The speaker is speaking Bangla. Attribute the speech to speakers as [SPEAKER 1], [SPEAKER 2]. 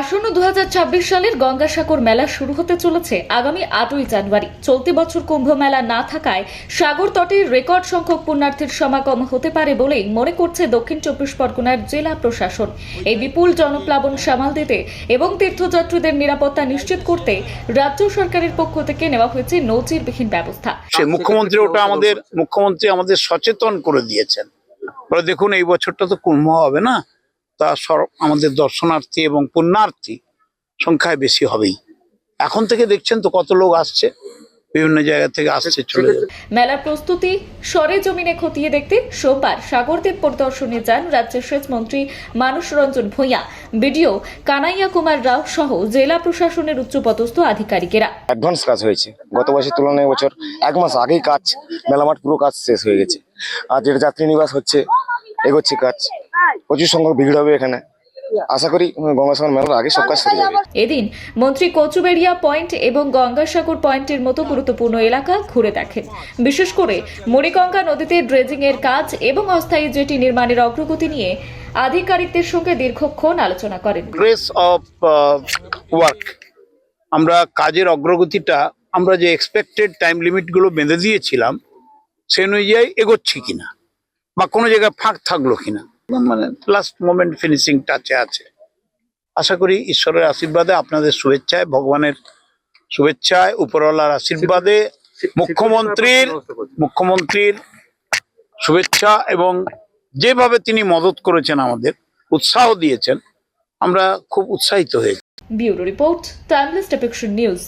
[SPEAKER 1] আসন্ন দু সালের গঙ্গাসাগর মেলা শুরু হতে চলেছে। আগামী আটই জানুয়ারি চলতি বছর কুম্ভ মেলা না থাকায় সাগর তটে রেকর্ড সংখ্যক পুণ্যার্থীর সমাগম হতে পারে বলেই মনে করছে দক্ষিণ চব্বিশ পরগনার জেলা প্রশাসন। এই বিপুল জনপ্লাবন সামাল দিতে এবং তীর্থযাত্রীদের নিরাপত্তা নিশ্চিত করতে রাজ্য সরকারের পক্ষ থেকে নেওয়া হয়েছে নজিরবিহীন ব্যবস্থা।
[SPEAKER 2] মুখ্যমন্ত্রী ওটা আমাদের মুখ্যমন্ত্রী আমাদের সচেতন করে দিয়েছেন। দেখুন, এই বছরটা তো কুম্ভ হবে না। তা সর- আমাদের দর্শনার্থী এবং পুণ্যার্থী সংখ্যায় বেশি হবেই। এখন থেকে দেখছেন তো কত লোক আসছে বিভিন্ন জায়গা থেকে আসছে চলে যাবে।
[SPEAKER 1] মেলার প্রস্তুতি সরে জমিনে খতিয়ে দেখতে সোমবার সাগরদ্বীপ পরিদর্শনে যান রাজ্যের সেচ মন্ত্রী মানুষ রঞ্জন ভূঁইয়া। বিডিও কানাইয়া কুমার রাও সহ জেলা প্রশাসনের উচ্চপদস্থ আধিকারিকেরা।
[SPEAKER 3] অ্যাডভান্স কাজ হয়েছে। গত বছরের তুলনায় বছর এক মাস আগেই কাজ মেলামাঠ পুরো কাজ শেষ হয়ে গেছে। আর যেটা যাত্রী নিবাস হচ্ছে এগোচ্ছে কাজ। প্রচুর সংখ্যক ভিড় হবে এখানে। আশা করি গঙ্গাসাগর মেলার আগে সব কাজ সরে যাবে।
[SPEAKER 1] এদিন মন্ত্রী কচুবেড়িয়া পয়েন্ট এবং গঙ্গাসাগর পয়েন্টের মতো গুরুত্বপূর্ণ এলাকা ঘুরে দেখেন। বিশেষ করে মুড়িগঙ্গা নদীতে ড্রেজিং এর কাজ এবং অস্থায়ী জেটি নির্মাণের অগ্রগতি নিয়ে আধিকারিকদের সঙ্গে দীর্ঘক্ষণ আলোচনা করেন।
[SPEAKER 2] প্রেস অফ ওয়ার্ক আমরা কাজের অগ্রগতিটা আমরা যে এক্সপেক্টেড টাইম লিমিটগুলো বেঁধে দিয়েছিলাম সে অনুযায়ী এগোচ্ছি কিনা বা কোনো জায়গায় ফাঁক থাকল কিনা। মানে লাস্ট মোমেন্ট ফিনিশিং টাচে আছে। আশা করি ঈশ্বরের আশীর্বাদে আপনাদের শুভেচ্ছায়, ভগবানের শুভেচ্ছায়, উপরওয়ালার আশীর্বাদে, মুখ্যমন্ত্রীর মুখ্যমন্ত্রীর শুভেচ্ছা এবং যেভাবে তিনি মদত করেছেন আমাদের, উৎসাহ দিয়েছেন, আমরা খুব উৎসাহিত হয়েছি।
[SPEAKER 1] Bureau report, timeless news.